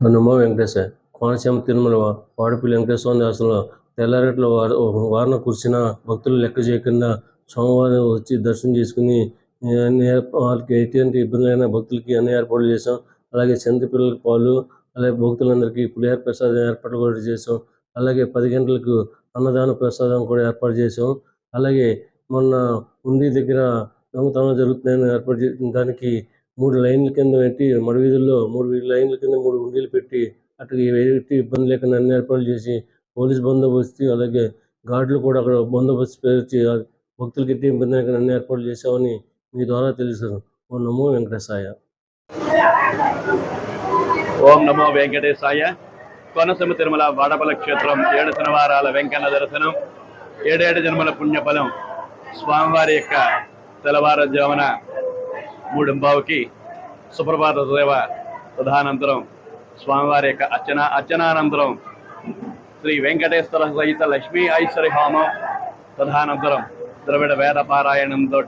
నమో వెంకటేశ్వర కోనసీమ తిరుమల వాడపల్లి వెంకటేశ్వర దేవస్థానంలో తెల్లారెట్ల వార వారన కూర్చిన భక్తులు లెక్క చేయకుండా సోమవారం వచ్చి దర్శనం చేసుకుని అన్ని వాళ్ళకి ఎటువంటి ఇబ్బందులైన భక్తులకి అన్ని ఏర్పాట్లు చేసాం అలాగే చంటి పాలు అలాగే భక్తులందరికీ పులిహార ప్రసాదం ఏర్పాట్లు కూడా చేసాం అలాగే పది గంటలకు అన్నదాన ప్రసాదం కూడా ఏర్పాటు చేసాం అలాగే మొన్న ఉండి దగ్గర దొంగతనం జరుగుతుందని ఏర్పాటు చేసిన దానికి మూడు లైన్ల కింద పెట్టి మడవీధుల్లో మూడు లైన్ల కింద మూడు ఉండీలు పెట్టి అటు ఎట్టి ఇబ్బంది లేకుండా అన్ని ఏర్పాట్లు చేసి పోలీస్ బందోబస్తు అలాగే గార్డులు కూడా అక్కడ బందోబస్తు పేర్చి భక్తులకి ఎట్టి ఇబ్బంది లేకుండా అన్ని ఏర్పాట్లు చేశామని మీ ద్వారా తెలుసు. ఓ నమో వెంకటేశాయ. ఓం నమో వెంకటేశాయ. కోనసీమ తిరుమల వాడపల క్షేత్రం ఏడు శనివారాల వెంకన్న దర్శనం ఏడేడు జన్మల పుణ్యఫలం స్వామివారి యొక్క తెల్లవారుజామున మూడింబావుకి సుప్రభాత సేవ తదనంతరం స్వామివారి యొక్క అర్చన అర్చనానంతరం శ్రీ వెంకటేశ్వర సహిత లక్ష్మీ ఐశ్వరి హోమం తదనంతరం ద్రవిడ వేద పారాయణంతో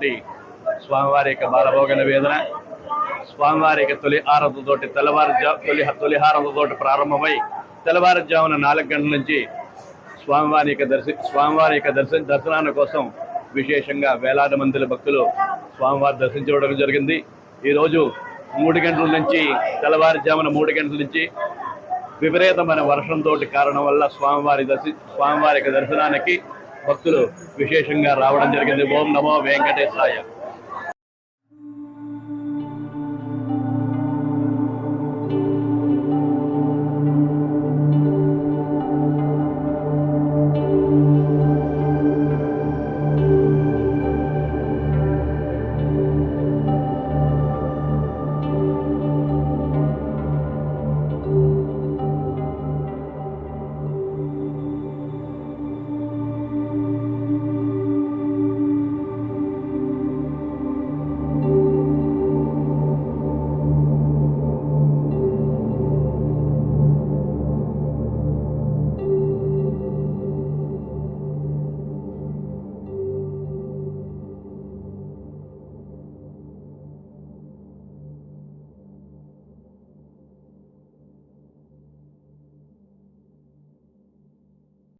స్వామివారి యొక్క బాలభోగ నివేదన స్వామివారి యొక్క తొలి ఆరతతోటి తెల్లవారుజా తొలి తొలిహారతితోటి ప్రారంభమై తెల్లవారుజామున నాలుగు గంటల నుంచి స్వామివారి యొక్క దర్శి స్వామివారి యొక్క దర్శన దర్శనాల కోసం విశేషంగా వేలాది మంది భక్తులు స్వామివారి దర్శించుకోవడం జరిగింది. ఈరోజు మూడు గంటల నుంచి తెల్లవారుజామున మూడు గంటల నుంచి విపరీతమైన వర్షంతో కారణం వల్ల స్వామివారి దర్శి స్వామివారి దర్శనానికి భక్తులు విశేషంగా రావడం జరిగింది. ఓం నమో వెంకటేశాయ.